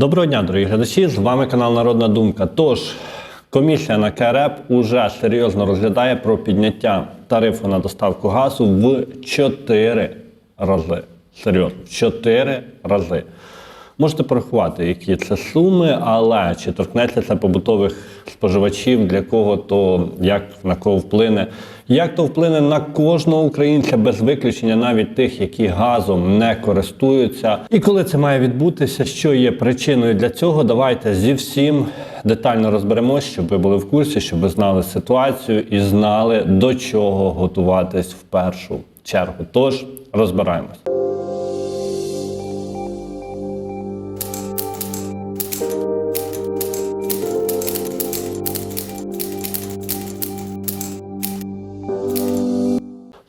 Доброго дня, дорогі глядачі! З вами канал Народна Думка. Тож, комісія на КРЕП уже серйозно розглядає про підняття тарифу на доставку газу в 4 рази. Серйозно, в 4 рази. Можете порахувати, які це суми, але чи торкнеться це побутових споживачів, для кого то як на кого вплине, як то вплине на кожного українця без виключення, навіть тих, які газом не користуються. І коли це має відбутися, що є причиною для цього, давайте зі всім детально розберемось, щоб ви були в курсі, щоб ви знали ситуацію і знали до чого готуватись в першу чергу. Тож розбираємось.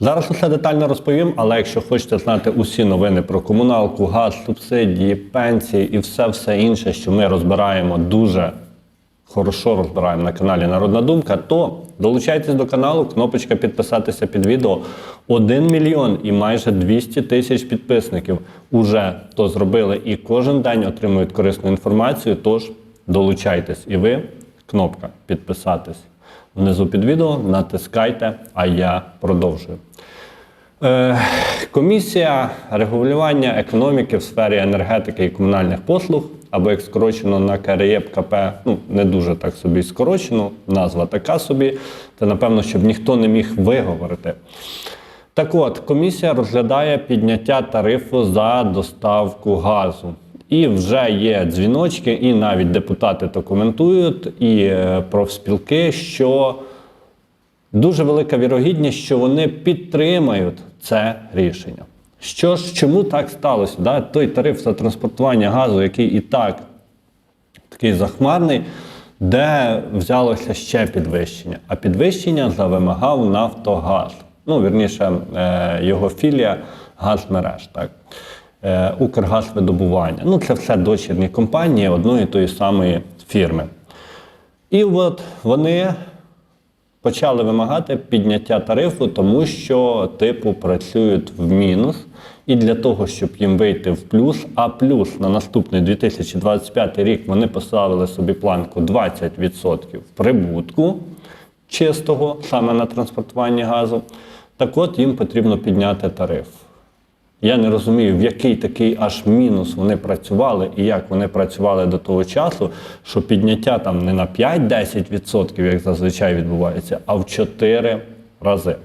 Зараз усе детально розповім, але якщо хочете знати усі новини про комуналку, газ, субсидії, пенсії і все все інше, що ми розбираємо дуже хорошо розбираємо на каналі Народна Думка, то долучайтесь до каналу, кнопочка підписатися під відео. 1 мільйон і майже 200 тисяч підписників уже то зробили і кожен день отримують корисну інформацію. Тож долучайтесь і ви, кнопка підписатись внизу під відео, натискайте, а я продовжую. Е, Комісія регулювання економіки в сфері енергетики і комунальних послуг, або як скорочено на КРЄП КП, ну не дуже так собі скорочено, назва така собі, це напевно, щоб ніхто не міг виговорити. Так от, комісія розглядає підняття тарифу за доставку газу. І вже є дзвіночки, і навіть депутати то коментують, і е, профспілки, що дуже велика вірогідність, що вони підтримають це рішення. Що ж, чому так сталося? Да? Той тариф за транспортування газу, який і так такий захмарний, де взялося ще підвищення? А підвищення завимагав Нафтогаз. Ну, вірніше, е, його філія Газмереж. Е, Укргазвидобування. Ну, це все дочірні компанії одної тої самої фірми. І от вони почали вимагати підняття тарифу, тому що, типу, працюють в мінус. І для того, щоб їм вийти в плюс, а плюс на наступний 2025 рік вони поставили собі планку 20% прибутку чистого саме на транспортування газу. Так от їм потрібно підняти тариф. Я не розумію, в який такий аж мінус вони працювали і як вони працювали до того часу, що підняття там не на 5-10%, як зазвичай відбувається, а в 4 рази.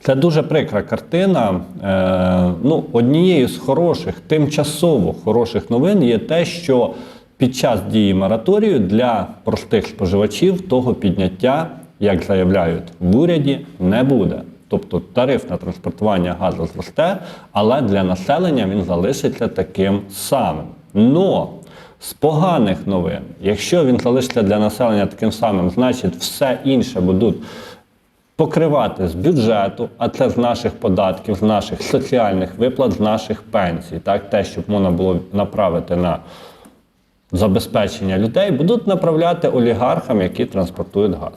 Це дуже прикра картина. Е, ну, однією з хороших, тимчасово хороших новин є те, що під час дії мораторію для простих споживачів того підняття, як заявляють в уряді, не буде. Тобто тариф на транспортування газу зросте, але для населення він залишиться таким самим. Но з поганих новин, якщо він залишиться для населення таким самим, значить все інше будуть покривати з бюджету, а це з наших податків, з наших соціальних виплат, з наших пенсій. Так, те, щоб можна було направити на забезпечення людей, будуть направляти олігархам, які транспортують газ.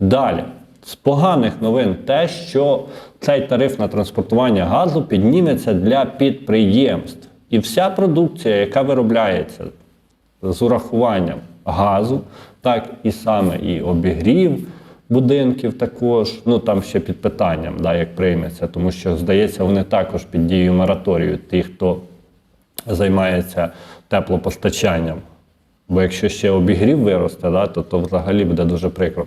Далі. З поганих новин те, що цей тариф на транспортування газу підніметься для підприємств. І вся продукція, яка виробляється з урахуванням газу, так і саме і обігрів будинків також, ну там ще під питанням, да, як прийметься, тому що, здається, вони також під дією мораторію, ті, хто займається теплопостачанням. Бо якщо ще обігрів виросте, да, то, то взагалі буде дуже прикро.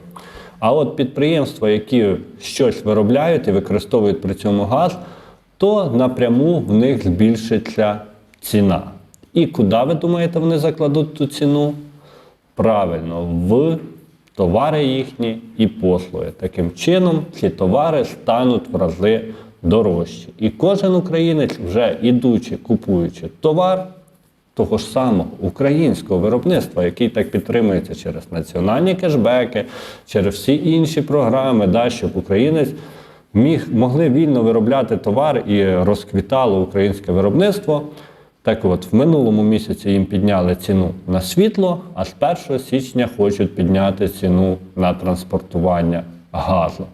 А от підприємства, які щось виробляють і використовують при цьому газ, то напряму в них збільшиться ціна. І куди ви думаєте, вони закладуть ту ціну? Правильно, в товари їхні і послуги. Таким чином, ці товари стануть в рази дорожчі. І кожен українець, вже ідучи, купуючи товар, того ж самого українського виробництва, який так підтримується через національні кешбеки, через всі інші програми, да, щоб українець міг могли вільно виробляти товар і розквітало українське виробництво. Так от, в минулому місяці їм підняли ціну на світло, а з 1 січня хочуть підняти ціну на транспортування газу.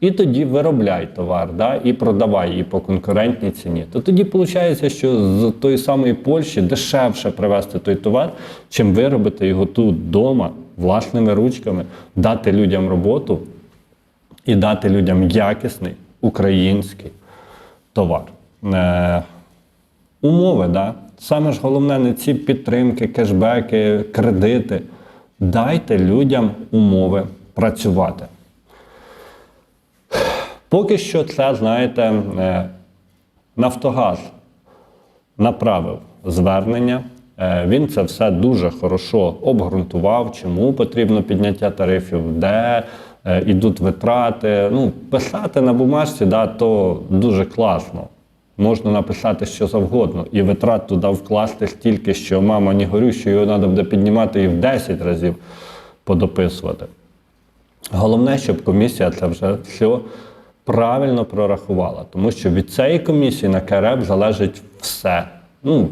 І тоді виробляй товар, да, і продавай її по конкурентній ціні. То тоді виходить, що з тої самої Польщі дешевше привезти той товар, чим виробити його тут вдома, власними ручками, дати людям роботу і дати людям якісний український товар. Е, умови, да? саме ж головне не ці підтримки, кешбеки, кредити. Дайте людям умови працювати. Поки що це, знаєте, е, Нафтогаз направив звернення. Е, Він це все дуже хорошо обґрунтував, чому потрібно підняття тарифів, де е, ідуть витрати. Ну, писати на бумажці, да, то дуже класно. Можна написати що завгодно, і витрат туди вкласти стільки, що мама не горю, що його треба буде піднімати і в 10 разів подописувати. Головне, щоб комісія це вже все правильно прорахувала, тому що від цієї комісії на КРЕП залежить все. Ну,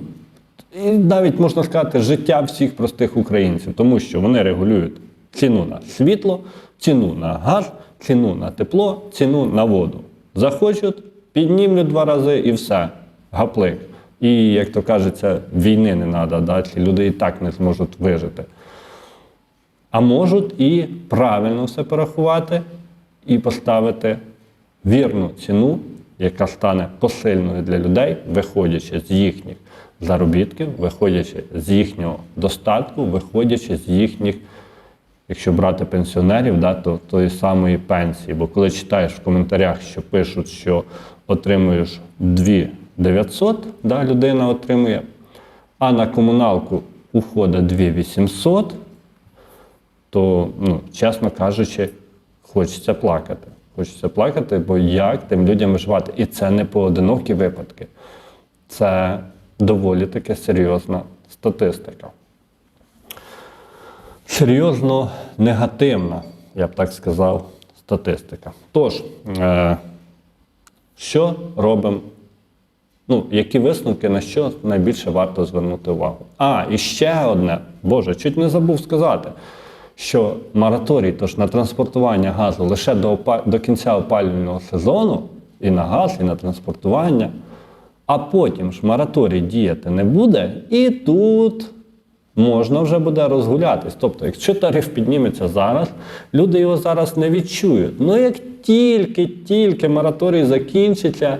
і навіть можна сказати, життя всіх простих українців, тому що вони регулюють ціну на світло, ціну на газ, ціну на тепло, ціну на воду. Захочуть, піднімлють два рази і все. Гаплик. І, як то кажеться, війни не треба, да? ці люди і так не зможуть вижити. А можуть і правильно все порахувати, і поставити вірну ціну, яка стане посильною для людей, виходячи з їхніх заробітків, виходячи з їхнього достатку, виходячи з їхніх, якщо брати пенсіонерів, да, то тої самої пенсії. Бо коли читаєш в коментарях, що пишуть, що отримуєш 2 900, да, людина отримує, а на комуналку уходить 2 800, то, ну, чесно кажучи, хочеться плакати. Хочеться плакати, бо як тим людям виживати? І це не поодинокі випадки. Це доволі таки серйозна статистика. Серйозно негативна, я б так сказав, статистика. Тож, е, що робимо? Ну, які висновки, на що найбільше варто звернути увагу? А, і ще одне, Боже, чуть не забув сказати, що мораторій тож на транспортування газу лише до, до кінця опалювального сезону і на газ, і на транспортування, а потім ж мораторій діяти не буде, і тут можна вже буде розгулятись. Тобто, якщо тариф підніметься зараз, люди його зараз не відчують. Ну як тільки, тільки мораторій закінчиться,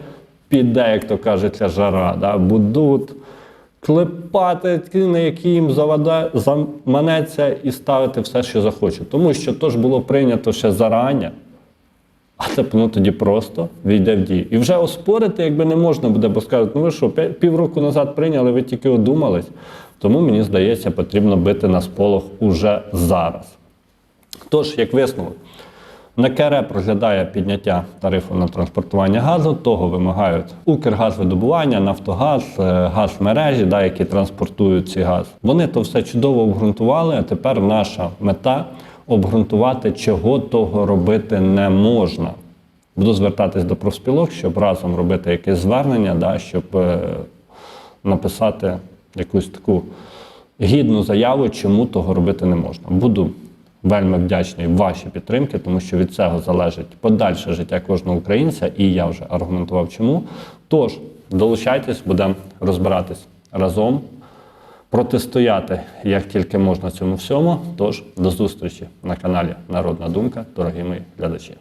піде, як то кажеться, жара, да? будуть клепати, на які їм завада, заманеться і ставити все, що захочуть. Тому що то ж було прийнято ще зарання, а це воно тоді просто війде в дію. І вже оспорити, якби не можна буде, бо скажуть, ну ви що, півроку назад прийняли, ви тільки одумались. Тому мені здається, потрібно бити на сполох уже зараз. Тож, як висновок, НКРЕП розглядає підняття тарифу на транспортування газу, того вимагають Укргазвидобування, Нафтогаз, е, газмережі, да, які транспортують цей газ. Вони то все чудово обґрунтували, а тепер наша мета обґрунтувати, чого того робити не можна. Буду звертатись до профспілок, щоб разом робити якесь звернення, да, щоб е, написати якусь таку гідну заяву, чому того робити не можна. Буду вельми вдячний вашій підтримки, тому що від цього залежить подальше життя кожного українця, і я вже аргументував чому. Тож долучайтесь, будемо розбиратись разом, протистояти як тільки можна цьому всьому. Тож до зустрічі на каналі Народна Думка, дорогі мої глядачі.